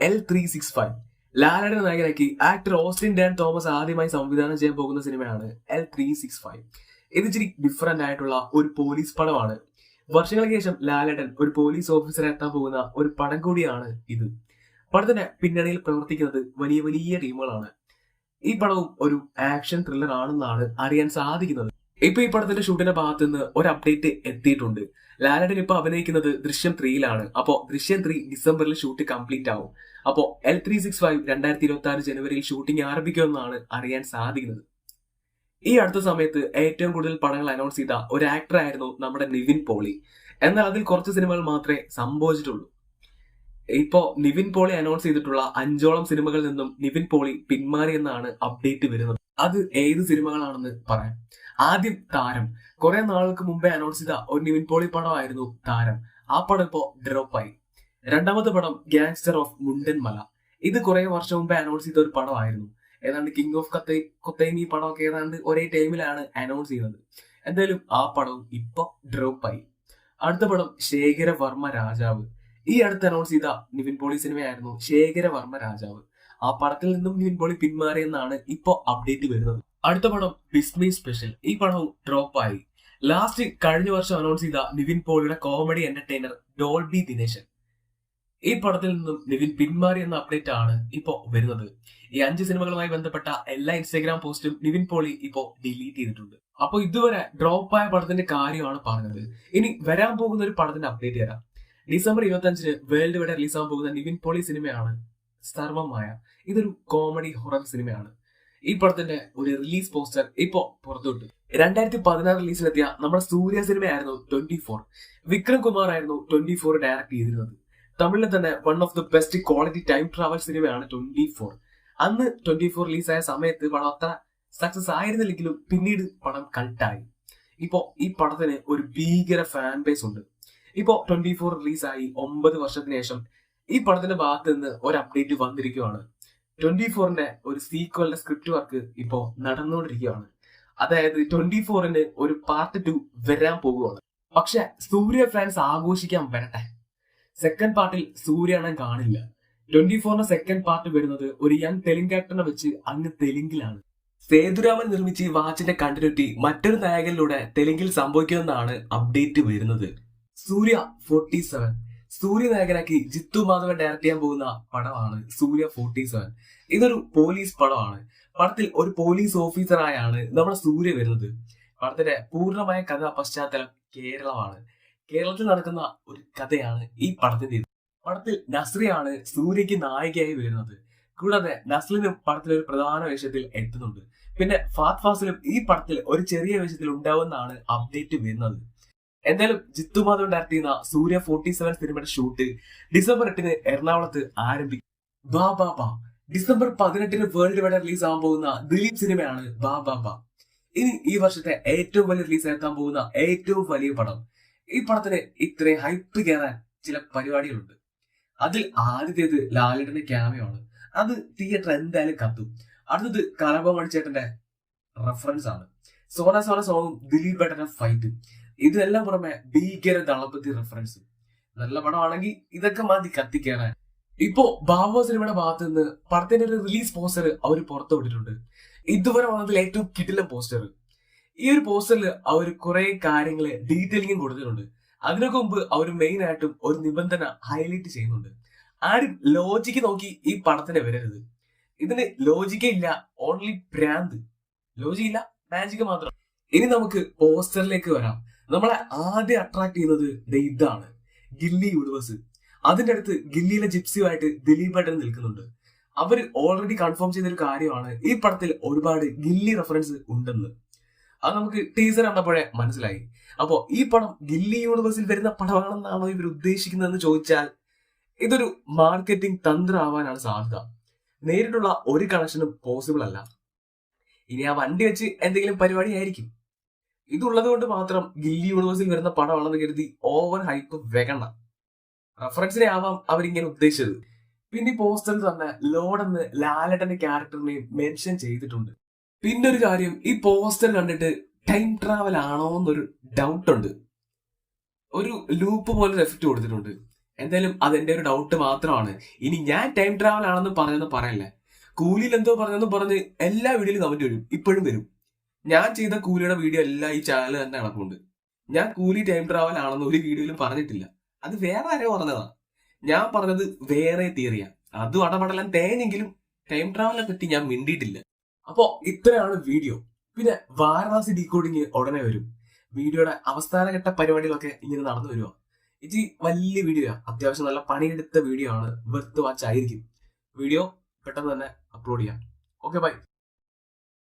L three six five ലാലയുടെ നായകനാക്കി actor Austin Dan Thomas ആദ്യമായി സംവിധാനം ചെയ്യാൻ പോകുന്ന സിനിമയാണ് എൽ ത്രീ സിക്സ് ഫൈവ് ഇത് ഇച്ചിരി ഡിഫറെന്റ് ആയിട്ടുള്ള ഒരു പോലീസ് പടമാണ്. വർഷങ്ങൾക്ക് ശേഷം ലാലടൻ ഒരു പോലീസ് ഓഫീസറെ എത്താൻ പോകുന്ന ഒരു പടം കൂടിയാണ് ഇത്. പടത്തിന്റെ പിന്നണിയിൽ പ്രവർത്തിക്കുന്നത് വലിയ വലിയ ടീമുകളാണ്. ഈ പടവും ഒരു ആക്ഷൻ ത്രില്ലർ ആണെന്നാണ് അറിയാൻ സാധിക്കുന്നത്. ഇപ്പൊ ഈ പടത്തിന്റെ ഷൂട്ടിന്റെ ഭാഗത്ത് നിന്ന് ഒരു അപ്ഡേറ്റ് എത്തിയിട്ടുണ്ട്. ലാലടൻ ഇപ്പൊ അഭിനയിക്കുന്നത് ദൃശ്യം ത്രീയിലാണ് അപ്പോ ദൃശ്യം ത്രീ ഡിസംബറിൽ ഷൂട്ട് കംപ്ലീറ്റ് ആവും. അപ്പോ എൽ ത്രീ സിക്സ് ഫൈവ് രണ്ടായിരത്തി ഇരുപത്തി ആറ് ജനുവരിയിൽ ഷൂട്ടിംഗ് ആരംഭിക്കുമെന്നാണ് അറിയാൻ സാധിക്കുന്നത്. ഈ അടുത്ത സമയത്ത് ഏറ്റവും കൂടുതൽ പടങ്ങൾ അനൗൺസ് ചെയ്ത ഒരു ആക്ടർ ആയിരുന്നു നമ്മുടെ നിവിൻ പോളി. എന്നാൽ അതിൽ കുറച്ച് സിനിമകൾ മാത്രമേ സംഭവിച്ചിട്ടുള്ളൂ. ഇപ്പോ നിവിൻ പോളി അനൗൺസ് ചെയ്തിട്ടുള്ള അഞ്ചോളം സിനിമകളിൽ നിന്നും നിവിൻ പോളി പിന്മാറി എന്നാണ് അപ്ഡേറ്റ് വരുന്നത്. അത് ഏത് സിനിമകളാണെന്ന് പറയാം. ആദ്യം താരം. കുറെ നാളുകൾക്ക് മുമ്പേ അനൗൺസ് ചെയ്ത ഒരു നിവിൻ പോളി പടമായിരുന്നു താരം. ആ പടം ഇപ്പോ ഡ്രോപ്പായി രണ്ടാമത്തെ പടം ഗാങ്സ്റ്റർ ഓഫ് മുണ്ടൻ മല ഇത് കുറെ വർഷം മുമ്പേ അനൗൺസ് ചെയ്ത ഒരു പടമായിരുന്നു. ഏതാണ്ട് കിങ് ഓഫ് കത്തൈ ഈ പടമൊക്കെ ഏതാണ്ട് ഒരേ ടൈമിലാണ് അനൗൺസ് ചെയ്യുന്നത് എന്തായാലും ആ പടവും ഇപ്പൊ ഡ്രോപ്പായി അടുത്ത പടം ശേഖര വർമ്മ രാജാവ്. ഈ അടുത്ത് അനൗൺസ് ചെയ്ത നിവിൻ പോളി സിനിമയായിരുന്നു ശേഖര വർമ്മ രാജാവ്. ആ പടത്തിൽ നിന്നും നിവിൻ പോളി പിന്മാറിയെന്നാണ് ഇപ്പൊ അപ്ഡേറ്റ് വരുന്നത്. അടുത്ത പടം ബിസ്മി സ്പെഷ്യൽ ഈ പടവും ഡ്രോപ്പായി ലാസ്റ്റ് കഴിഞ്ഞ വർഷം അനൗൺസ് ചെയ്ത നിവിൻ പോളിയുടെ കോമഡി എന്റർടൈനർ ഡോൾബി ദിനേശൻ ഈ പടത്തിൽ നിന്നും നിവിൻ പിന്മാറി എന്ന അപ്ഡേറ്റ് ആണ് ഇപ്പോ വരുന്നത്. ഈ അഞ്ച് സിനിമകളുമായി ബന്ധപ്പെട്ട എല്ലാ ഇൻസ്റ്റാഗ്രാം പോസ്റ്റും നിവിൻ പോളി ഇപ്പോ ഡിലീറ്റ് ചെയ്തിട്ടുണ്ട്. അപ്പൊ ഇതുവരെ ഡ്രോപ്പ് ആയ പടത്തിന്റെ കാര്യമാണ് പറഞ്ഞത്. ഇനി വരാൻ പോകുന്ന ഒരു പടത്തിന്റെ അപ്ഡേറ്റ് തരാം. ഡിസംബർ ഇരുപത്തി അഞ്ചിന് വേൾഡ് വൈഡ് റിലീസ് ആവാൻ പോകുന്ന നിവിൻ പോളി സിനിമയാണ് സർവമായ ഇതൊരു കോമഡി ഹൊറർ സിനിമയാണ്. ഈ പടത്തിന്റെ ഒരു റിലീസ് പോസ്റ്റർ ഇപ്പോ പുറത്തുവിട്ടു. രണ്ടായിരത്തി പതിനാറ് റിലീസിലെത്തിയ നമ്മുടെ സൂര്യ സിനിമയായിരുന്നു ട്വന്റി ഫോർ വിക്രം കുമാർ ആയിരുന്നു ട്വന്റി ഫോർ ഡയറക്ട് ചെയ്തിരുന്നത്. തമിഴിലെ തന്നെ one of the best quality time travel സിനിമയാണ് ട്വന്റി ഫോർ അന്ന് ട്വന്റി ഫോർ റിലീസായ സമയത്ത് പടം അത്ര സക്സസ് ആയിരുന്നില്ലെങ്കിലും പിന്നീട് പടം കൾട്ടായി ഇപ്പോ ഈ പടത്തിന് ഒരു ഭീകര ഫാൻ ബേസ് ഉണ്ട്. ഇപ്പോ ട്വന്റി ഫോർ റിലീസായി ഒമ്പത് വർഷത്തിന് ശേഷം ഈ പടത്തിന്റെ ഭാഗത്ത് നിന്ന് ഒരു അപ്ഡേറ്റ് വന്നിരിക്കുകയാണ് ട്വന്റി ഫോറിന്റെ ഒരു സീക്വലിന്റെ സ്ക്രിപ്റ്റ് വർക്ക് ഇപ്പോ നടന്നുകൊണ്ടിരിക്കുകയാണ് അതായത് ട്വന്റി ഫോറിന് ഒരു പാർട്ട് ടു വരാൻ പോകുകയാണ് പക്ഷെ സൂര്യ ഫാൻസ് ആഘോഷിക്കാൻ വരട്ടെ. സെക്കൻഡ് പാർട്ടിൽ സൂര്യണ്ണൻ കാണില്ല. ട്വന്റി ഫോറിന്റെ സെക്കൻഡ് പാർട്ട് വരുന്നത് ഒരു യങ് തെലുങ്ക് ആക്ടറിനെ വെച്ച് അങ്ങ് തെലുങ്കിലാണ്. സേതുരാമൻ നിർമ്മിച്ച് ഈ വാച്ചിന്റെ കണ്ടിന്യൂറ്റി മറ്റൊരു നായകനിലൂടെ തെലുങ്കിൽ സംഭവിക്കുമെന്നാണ് അപ്ഡേറ്റ് വരുന്നത്. സൂര്യ ഫോർട്ടി സെവൻ സൂര്യ നായകനാക്കി ജിത്തു മാധവൻ ഡയറക്ട് ചെയ്യാൻ പോകുന്ന പടമാണ് സൂര്യ ഫോർട്ടി സെവൻ ഇതൊരു പോലീസ് പടമാണ്. പടത്തിൽ ഒരു പോലീസ് ഓഫീസറായാണ് നമ്മുടെ സൂര്യ വരുന്നത്. പടത്തിന്റെ പൂർണമായ കഥാ പശ്ചാത്തലം കേരളമാണ്. കേരളത്തിൽ നടക്കുന്ന ഒരു കഥയാണ് ഈ പടത്തിന്റെ പടത്തിൽ നസ്രിയാണ് സൂര്യക്ക് നായികയായി വരുന്നത്. കൂടാതെ നസ്ലിനും പടത്തിൽ ഒരു പ്രധാന വേഷത്തിൽ എത്തുന്നുണ്ട്. പിന്നെ ഫാത് ഫാസിലും ഈ പടത്തിൽ ഒരു ചെറിയ വേഷത്തിൽ ഉണ്ടാവുമെന്നാണ് അപ്ഡേറ്റ് വരുന്നത്. എന്തായാലും ജിത്തു മാധവൻ ഡയറക്ട് ചെയ്യുന്ന സൂര്യ ഫോർട്ടി സെവൻ സിനിമയുടെ ഷൂട്ട് ഡിസംബർ എട്ടിന് എറണാകുളത്ത് ആരംഭിക്കും. ബാ ബാ ബാ. ഡിസംബർ പതിനെട്ടിന് വേൾഡ് വൈഡ് റിലീസ് ആവാൻ പോകുന്ന ദിലീപ് സിനിമയാണ് ബാ ബാ ബാ. ഇനി ഈ വർഷത്തെ ഏറ്റവും വലിയ റിലീസ് എത്താൻ പോകുന്ന ഏറ്റവും വലിയ പടം ഈ പടത്തിന് ഇത്രയും ഹൈപ്പ് കയറാൻ ചില പരിപാടികളുണ്ട്. അതിൽ ആദ്യത്തേത് ലാലേട്ടന്റെ ക്യാമയോ ആണ്. അത് തിയേറ്റർ എന്തായാലും കത്തും. അടുത്തത് കലബ മണിച്ചേട്ടന്റെ റെഫറൻസ് ആണ്. സോന സോന സോങ്ങും ദിലീപ് ഏട്ടന്റെ ഫൈറ്റും ഇതെല്ലാം പുറമെ ഭീകര ദളപതി റെഫറൻസ് നല്ല പടമാണെങ്കിൽ ഇതൊക്കെ മതി കത്തിക്കേറാൻ. ഇപ്പോ ബാബു സിനിമയുടെ ഭാഗത്ത് നിന്ന് പടത്തിന്റെ ഒരു റിലീസ് പോസ്റ്റർ അവർ പുറത്തു വിട്ടിട്ടുണ്ട് ഇതുവരെ വന്നതിൽ ഏറ്റവും കിടിലം പോസ്റ്റർ ഈ ഒരു പോസ്റ്ററിൽ അവർ കുറെ കാര്യങ്ങൾ ഡീറ്റെയിലിംഗും കൊടുത്തിട്ടുണ്ട്. അതിനൊക്കെ മുമ്പ് അവർ മെയിൻ ആയിട്ടും ഒരു നിബന്ധന ഹൈലൈറ്റ് ചെയ്യുന്നുണ്ട്. ആരും ലോജിക്ക് നോക്കി ഈ പടത്തിന് വരരുത്. ഇതിന് ലോജിക്കേ ഇല്ല ഓൺലി പ്രാന്ത്. ലോജിക് ഇല്ല മാജിക് മാത്രം. ഇനി നമുക്ക് പോസ്റ്ററിലേക്ക് വരാം. നമ്മളെ ആദ്യം അട്രാക്ട് ചെയ്യുന്നത് ഇതാണ്. ഗില്ലി യൂണിവേഴ്സ് അതിന്റെ അടുത്ത് ഗില്ലിയിലെ ജിപ്സിയുമായിട്ട് ദിലീപ് ഏട്ടൻ നിൽക്കുന്നുണ്ട്. അവർ ഓൾറെഡി കൺഫേം ചെയ്തൊരു കാര്യമാണ് ഈ പടത്തിൽ ഒരുപാട് ഗില്ലി റെഫറൻസ് ഉണ്ടെന്ന്. അത് നമുക്ക് ടീസർ കണ്ടപ്പോഴേ മനസ്സിലായി. അപ്പോ ഈ പടം ഗില്ലി യൂണിവേഴ്സിൽ വരുന്ന പടമാണെന്നാണോ ഇവർ ഉദ്ദേശിക്കുന്നതെന്ന് ചോദിച്ചാൽ ഇതൊരു മാർക്കറ്റിംഗ് തന്ത്രമാവാനാണ് സാധ്യത. നേരിട്ടുള്ള ഒരു കണക്ഷനും പോസിബിൾ അല്ല. ഇനി ആ വണ്ടി വെച്ച് എന്തെങ്കിലും പരിപാടി ആയിരിക്കും ഇതുള്ളത് കൊണ്ട് മാത്രം ഗില്ലി യൂണിവേഴ്സിൽ വരുന്ന പടമാണെന്ന് കരുതി ഓവർ ഹൈപ്പ് വെകണ്ട. റെഫറൻസിനെ ആവാം അവരിങ്ങനെ ഉദ്ദേശിച്ചത്. പിന്നെ ഈ പോസ്റ്ററിൽ തന്നെ ലോഡ് എന്ന് ലാലട്ടന്റെ ക്യാരക്ടറിനെയും മെൻഷൻ ചെയ്തിട്ടുണ്ട്. പിന്നെ ഒരു കാര്യം ഈ പോസ്റ്റർ കണ്ടിട്ട് ടൈം ട്രാവൽ ആണോ എന്നൊരു ഡൗട്ട് ഉണ്ട്. ഒരു ലൂപ്പ് പോലെ എഫക്റ്റ് കൊടുത്തിട്ടുണ്ട്. എന്തായാലും അതെന്റെ ഒരു ഡൗട്ട് മാത്രമാണ്. ഇനി ഞാൻ ടൈം ട്രാവൽ ആണെന്ന് പറഞ്ഞെന്ന് പറയല്ലേ? കൂലിയിൽ എന്തോ പറഞ്ഞെന്ന് പറഞ്ഞ് എല്ലാ വീഡിയോയിലും കമന്റ് വരും. ഇപ്പോഴും വരും. ഞാൻ ചെയ്ത കൂലിയുടെ വീഡിയോ എല്ലാം ഈ ചാനൽ തന്നെ നടക്കുന്നുണ്ട്. ഞാൻ കൂലി ടൈം ട്രാവൽ ആണെന്ന് ഒരു വീഡിയോയിലും പറഞ്ഞിട്ടില്ല. അത് വേറെ ആരോ പറഞ്ഞതാണ് ഞാൻ പറഞ്ഞത് വേറെ തിയറിയാണ് അതും അടപടലം തേനെങ്കിലും ടൈം ട്രാവലിനെ പറ്റി ഞാൻ മിണ്ടിയിട്ടില്ല. അപ്പോ ഇത്രയാണ് വീഡിയോ പിന്നെ വാരണാസി ഡീകോഡിങ് ഉടനെ വരും. വീഡിയോയുടെ അവസാനഘട്ട പരിപാടികളൊക്കെ ഇങ്ങനെ നടന്നു വരുക ഇത് വലിയ വീഡിയോ അത്യാവശ്യം നല്ല പണിയെടുത്ത വീഡിയോ ആണ്. വെർത്ത് വാച്ച് ആയിരിക്കും. വീഡിയോ പെട്ടെന്ന് തന്നെ അപ്ലോഡ് ചെയ്യാം. Okay bye